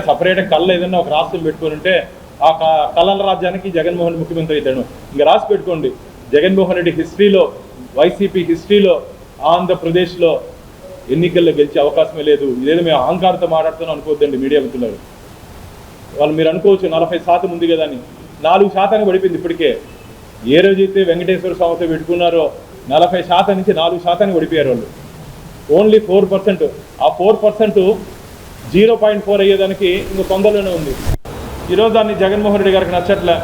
Separate కళ్ళు ఏదైనా ఒక రాష్ట్రం పెట్టుకుని ఉంటే ఆ క- కళల రాజ్యానికి జగన్మోహన్ ముఖ్యమంత్రి అవుతాడు. ఇంకా రాసి పెట్టుకోండి. జగన్మోహన్ రెడ్డి హిస్టరీలో వైసీపీ హిస్టరీలో ఆంధ్రప్రదేశ్లో ఎన్నికల్లో గెలిచే అవకాశమే లేదు. ఇదేదో మేము అహంకారంతో మాట్లాడుతున్నాం అనుకోవద్దండి మీడియా మిత్రులు వాళ్ళు మీరు అనుకోవచ్చు నలభై శాతం ఉంది కదా అని. నాలుగు శాతానికి పడిపోయింది ఇప్పటికే. ఏ రోజైతే వెంకటేశ్వర స్వామితో పెట్టుకున్నారో నలభై శాతం నుంచి నాలుగు శాతానికి పడిపోయారు వాళ్ళు. Only four percent. ఆ four percent zero point four అయ్యేదానికి ఇంకో తొందరలోనే ఉంది. ఈరోజు దాన్ని జగన్మోహన్ రెడ్డి గారికి నచ్చట్లే.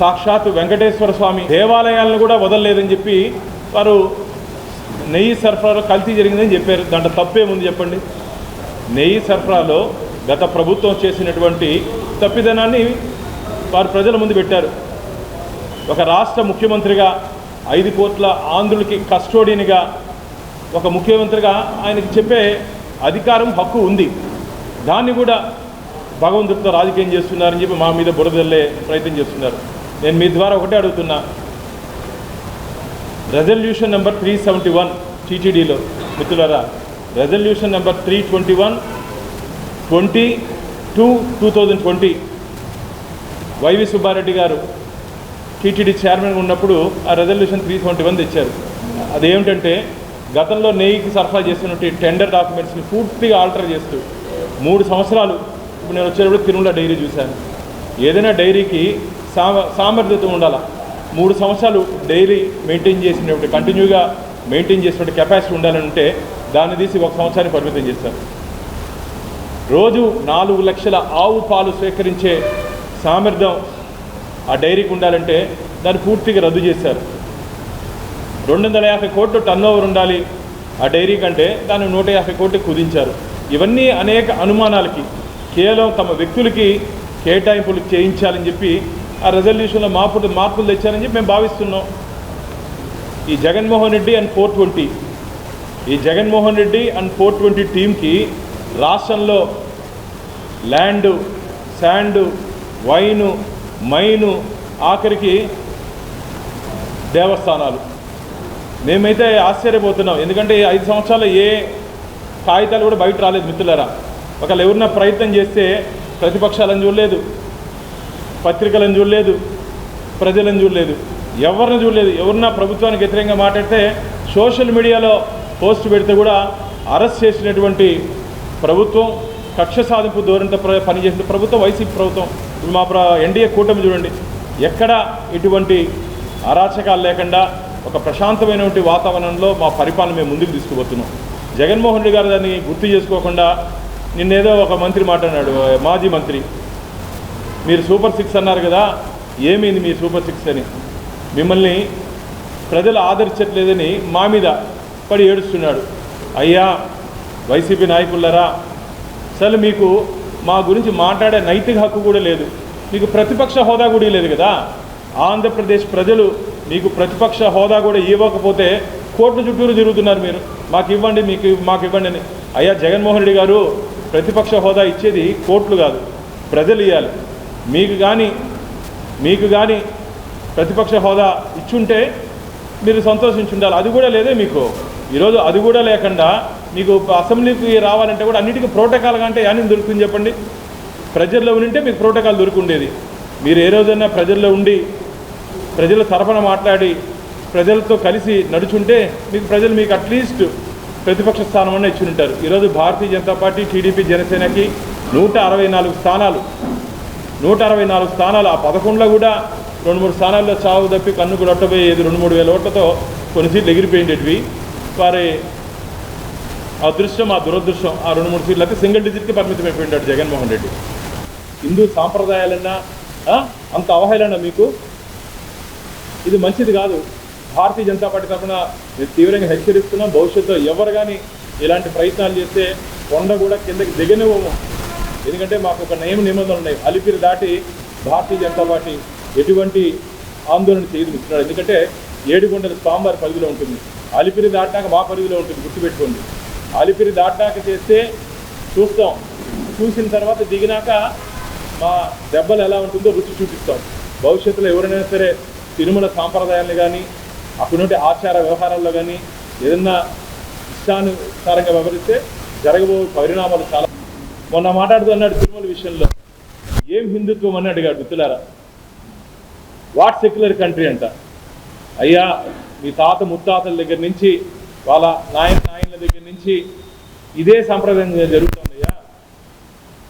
సాక్షాత్ వెంకటేశ్వర స్వామి దేవాలయాలను కూడా వదలలేదని చెప్పి వారు నెయ్యి సరఫరాలో కల్తీ జరిగిందని చెప్పారు. దాంట్లో తప్పేముంది చెప్పండి? నెయ్యి సరఫరాలో గత ప్రభుత్వం చేసినటువంటి తప్పిదనాన్ని వారు ప్రజల ముందు పెట్టారు. ఒక రాష్ట్ర ముఖ్యమంత్రిగా ఐదు కోట్ల ఆంధ్రులకి కస్టోడియన్గా ఒక ముఖ్యమంత్రిగా ఆయనకి చెప్పే అధికారం హక్కు ఉంది. దాన్ని కూడా భగవంతుడితో రాజకీయం చేస్తున్నారని చెప్పి మా మీద బురదల్లే ప్రయత్నం చేస్తున్నారు. నేను మీ ద్వారా ఒకటే అడుగుతున్నా. Resolution number three seventy one టీటీడీలో మిత్రులరా resolution number three twenty one twenty two two thousand twenty YV Subba Reddy గారు టీటీడీ చైర్మన్గా ఉన్నప్పుడు ఆ రెజల్యూషన్ త్రీ ట్వంటీ వన్ తెచ్చారు. అదేమిటంటే గతంలో నెయ్యికి సరఫరా చేసినటువంటి టెండర్ డాక్యుమెంట్స్ని పూర్తిగా ఆల్టర్ చేస్తూ మూడు సంవత్సరాలు ఇప్పుడు నేను వచ్చేటప్పుడు తిరుమల డైరీ చూశాను. ఏదైనా డైరీకి సామ సామర్థ్యత ఉండాల? మూడు సంవత్సరాలు డైరీ మెయింటైన్ చేసినటువంటి కంటిన్యూగా మెయింటైన్ చేసినటువంటి కెపాసిటీ ఉండాలని ఉంటే దాన్ని తీసి ఒక సంవత్సరానికి పరిమితం చేస్తారు. రోజు నాలుగు లక్షల ఆవు పాలు స్వీకరించే సామర్థ్యం ఆ డైరీకి ఉండాలంటే దాన్ని పూర్తిగా రద్దు చేశారు రెండు వందల యాభై కోట్లు టర్న్ ఓవర్ ఉండాలి ఆ డైరీ కంటే దాన్ని నూట యాభై కోట్లు కుదించారు. ఇవన్నీ అనేక అనుమానాలకి కేవలం తమ వ్యక్తులకి కేటాయింపులు చేయించాలని చెప్పి ఆ రెజల్యూషన్లో మార్పులు మార్పులు తెచ్చారని చెప్పి మేము భావిస్తున్నాం. ఈ Jaganmohan Reddy and four twenty ఈ Jaganmohan Reddy and four twenty టీంకి రాష్ట్రంలో ల్యాండు శాండు వైను మైను ఆఖరికి దేవస్థానాలు. మేమైతే ఆశ్చర్యపోతున్నాం. ఎందుకంటే ఐదు సంవత్సరాలు ఏ కాగితాలు కూడా బయట రాలేదు మిత్రులరా. ఒకళ్ళు ఎవరిన ప్రయత్నం చేస్తే ప్రతిపక్షాలను చూడలేదు పత్రికలను చూడలేదు ప్రజలను చూడలేదు ఎవరిని చూడలేదు ఎవరినా ప్రభుత్వానికి వ్యతిరేకంగా మాట్లాడితే సోషల్ మీడియాలో పోస్ట్ పెడితే కూడా అరెస్ట్ చేసినటువంటి ప్రభుత్వం కక్ష సాధింపు ధోరణితో ప్ర- పనిచేసిన ప్రభుత్వం వైసీపీ ప్రభుత్వం ఇప్పుడు మా ఎన్డీఏ కూటమి చూడండి. ఎక్కడ ఇటువంటి అరాచకాలు లేకుండా ఒక ప్రశాంతమైనటువంటి వాతావరణంలో మా పరిపాలన మేము ముందుకు తీసుకుపోతున్నాం. జగన్మోహన్ రెడ్డి గారు దాన్ని గుర్తు చేసుకోకుండా నిన్నేదో ఒక మంత్రి మాట్లాడాడు మాజీ మంత్రి. మీరు సూపర్ సిక్స్ అన్నారు కదా ఏమైంది మీ సూపర్ సిక్స్ అని? మిమ్మల్ని ప్రజలు ఆదరించట్లేదని మా మీద పడి ఏడుస్తున్నాడు. అయ్యా వైసీపీ నాయకులరా అసలు మీకు మా గురించి మాట్లాడే నైతిక హక్కు కూడా లేదు. మీకు ప్రతిపక్ష హోదా కూడా లేదు కదా. ఆంధ్రప్రదేశ్ ప్రజలు మీకు ప్రతిపక్ష హోదా కూడా ఇవ్వకపోతే కోర్టు చుట్టూరు తిరుగుతున్నారు మీరు. మాకు ఇవ్వండి మీకు మాకు ఇవ్వండి అని. అయ్యా జగన్మోహన్ రెడ్డి గారు ప్రతిపక్ష హోదా ఇచ్చేది కోర్టులు కాదు ప్రజలు ఇవ్వాలి మీకు కానీ మీకు కానీ ప్రతిపక్ష హోదా ఇచ్చుంటే మీరు సంతోషించి ఉండాలి అది కూడా లేదే మీకు. ఈరోజు అది కూడా లేకుండా మీకు అసెంబ్లీకి రావాలంటే కూడా అన్నిటికీ ప్రోటోకాల్ అంటే యాని దొరుకుతుంది చెప్పండి? ప్రజల్లో ఉంటే మీకు ప్రోటోకాల్ దొరుకుండేది. మీరు ఏ రోజైనా ప్రజల్లో ఉండి ప్రజల తరఫున మాట్లాడి ప్రజలతో కలిసి నడుచుంటే మీకు ప్రజలు మీకు అట్లీస్ట్ ప్రతిపక్ష స్థానం అన్న ఇచ్చి ఉంటారు. ఈరోజు భారతీయ జనతా పార్టీ టీడీపీ జనసేనకి నూట అరవై నాలుగు స్థానాలు. నూట అరవై నాలుగు స్థానాలు. ఆ పదకొండులో కూడా రెండు మూడు స్థానాల్లో చావు తప్పి కన్ను రొట్టబోయేది రెండు మూడు వేల ఓట్లతో కొన్ని సీట్లు ఎగిరిపోయిండేటివి వారి అదృష్టం ఆ దురదృష్టం ఆ రెండు మూడు సీట్లు అయితే సింగిల్ డిజిట్కి పరిమితం అయిపోయింటాడు జగన్మోహన్ రెడ్డి. హిందూ సాంప్రదాయాలన్నా అంత అవహేళన మీకు? ఇది మంచిది కాదు. భారతీయ జనతా పార్టీ తరఫున తీవ్రంగా హెచ్చరిస్తున్నాం. భవిష్యత్తులో ఎవరు కానీ ఇలాంటి ప్రయత్నాలు చేస్తే కొండ కూడా కిందకి దిగనివ్వము. ఎందుకంటే మాకు ఒక నియమ నిబంధనలు ఉన్నాయి. అలిపిరి దాటి భారతీయ జనతా పార్టీ ఎటువంటి ఆందోళన చేయదు మిత్రుడు ఎందుకంటే ఏడుగుంటల స్వామివారి పరిధిలో ఉంటుంది. అలిపిరి దాటినాక మా పరిధిలో ఉంటుంది. గుర్తుపెట్టుకోండి. అలిపిరి దాటినాక చేస్తే చూస్తాం. చూసిన తర్వాత దిగినాక మా దెబ్బలు ఎలా ఉంటుందో రుచి చూపిస్తాం. భవిష్యత్తులో ఎవరైనా సరే తిరుమల సాంప్రదాయాలను కానీ అక్కడుంటే ఆచార వ్యవహారాల్లో కానీ ఏదన్నా ఇష్టానుసారంగా వ్యవహరిస్తే జరగబోయే పరిణామాలు చాలా. మొన్న మాట్లాడుతూ అన్నాడు తిరుమల విషయంలో ఏం హిందుత్వం? అని అడిగాడు మిత్రులారా. వాట్ సెక్యులర్ కంట్రీ అంట. అయ్యా మీ తాత ముత్తాతల దగ్గర నుంచి వాళ్ళ నాయన నాయనల దగ్గర నుంచి ఇదే సాంప్రదాయం జరుగుతుందయ్యా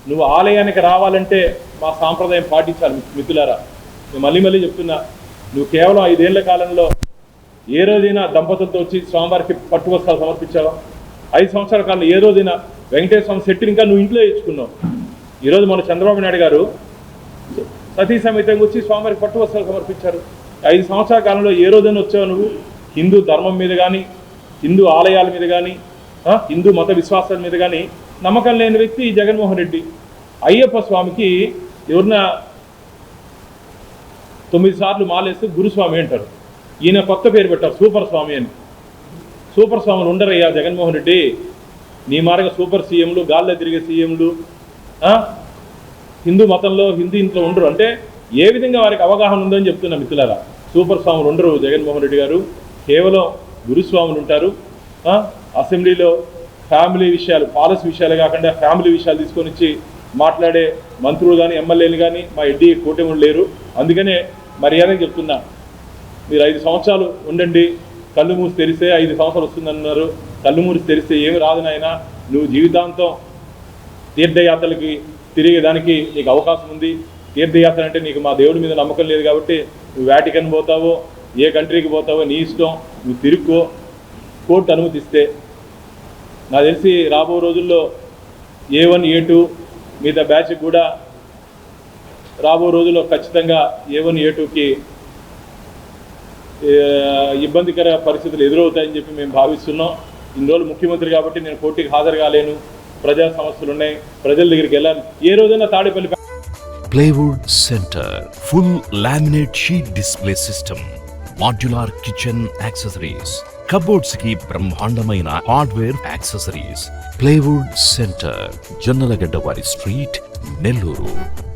నువ్వు ఆలయానికి రావాలంటే మా సాంప్రదాయం పాటించాలి మిత్రులారా. నేను మళ్ళీ మళ్ళీ చెప్తున్నా నువ్వు కేవలం ఐదేళ్ళ కాలంలో ఏ రోజైనా దంపతులతో వచ్చి స్వామివారికి పట్టు సమర్పించావా? ఐదు సంవత్సరాల కాలంలో ఏ రోజైనా వెంకటేశ్వర స్వామి ఇంకా నువ్వు ఇంట్లో ఇచ్చుకున్నావు ఈరోజు మన చంద్రబాబు నాయుడు గారు సతీ సమేతంగా వచ్చి స్వామివారికి పట్టు వస్త్రాలు సమర్పించారు. ఐదు సంవత్సరాల కాలంలో ఏ రోజైనా వచ్చావు నువ్వు? హిందూ ధర్మం మీద కానీ హిందూ ఆలయాల మీద కానీ హిందూ మత విశ్వాసాల మీద కానీ నమ్మకం లేని వ్యక్తి జగన్మోహన్ రెడ్డి. అయ్యప్ప స్వామికి ఎవరిన తొమ్మిది సార్లు మాలేస్తే గురుస్వామి అంటారు. ఈయన కొత్త పేరు పెట్టారు సూపర్ స్వామి అని. సూపర్ స్వాములు ఉండరయ్యా జగన్మోహన్ రెడ్డి. నీ మార్గ సూపర్ సీఎంలు గాల్లో తిరిగే సీఎంలు హిందూ మతంలో హిందూ ఇంట్లో ఉండరు. అంటే ఏ విధంగా వారికి అవగాహన ఉందని చెప్తున్నా మిత్రులారా? సూపర్ స్వాములు ఉండరు జగన్మోహన్ రెడ్డి గారు. కేవలం గురుస్వాములు ఉంటారు. అసెంబ్లీలో ఫ్యామిలీ విషయాలు పాలసీ విషయాలు కాకుండా ఫ్యామిలీ విషయాలు తీసుకొని వచ్చి మాట్లాడే మంత్రులు కానీ ఎమ్మెల్యేలు కానీ మా ఎడ్డీ కూటమి లేరు. అందుకనే మర్యాద చెప్తున్నా. మీరు ఐదు సంవత్సరాలు ఉండండి. కళ్ళు మూసి తెరిస్తే ఐదు సంవత్సరాలు వస్తుందన్నారు. కళ్ళు మూసి తెరిస్తే ఏమి రాదు నాయనా. నువ్వు జీవితాంతం తీర్థయాత్రలకి తిరిగేదానికి నీకు అవకాశం ఉంది. తీర్థయాత్ర అంటే నీకు మా దేవుడి మీద నమ్మకం లేదు కాబట్టి నువ్వు వాటికన్ పోతావో ఏ కంట్రీకి పోతావో నీ ఇష్టం. నువ్వు తిరుక్కో. కోర్టు అనుమతిస్తే. నాకు తెలిసి రాబో రోజుల్లో ఏ వన్ ఏ టూ మిగతా బ్యాచ్కి కూడా రాబో రోజుల్లో ఖచ్చితంగా ఏ వన్ ఏ టూకి ఇబ్బందికర పరిస్థితులు ఎదురవుతాయని చెప్పి మేము భావిస్తున్నాం. ఇన్ని రోజులు ముఖ్యమంత్రి కాబట్టి నేను పోటీకి హాజరు కాలేను. ప్రజా సమస్యలు ఉన్నాయి. ప్రజల దగ్గరికి వెళ్ళాను ఏ రోజైనా Tadepalli plywood centre full laminate sheet display system modular kitchen accessories కబోర్డ్స్కి బ్రహ్మాండమైన hardware accessories. Plywood centre Jonnalagadda వారి స్ట్రీట్ నెల్లూరు.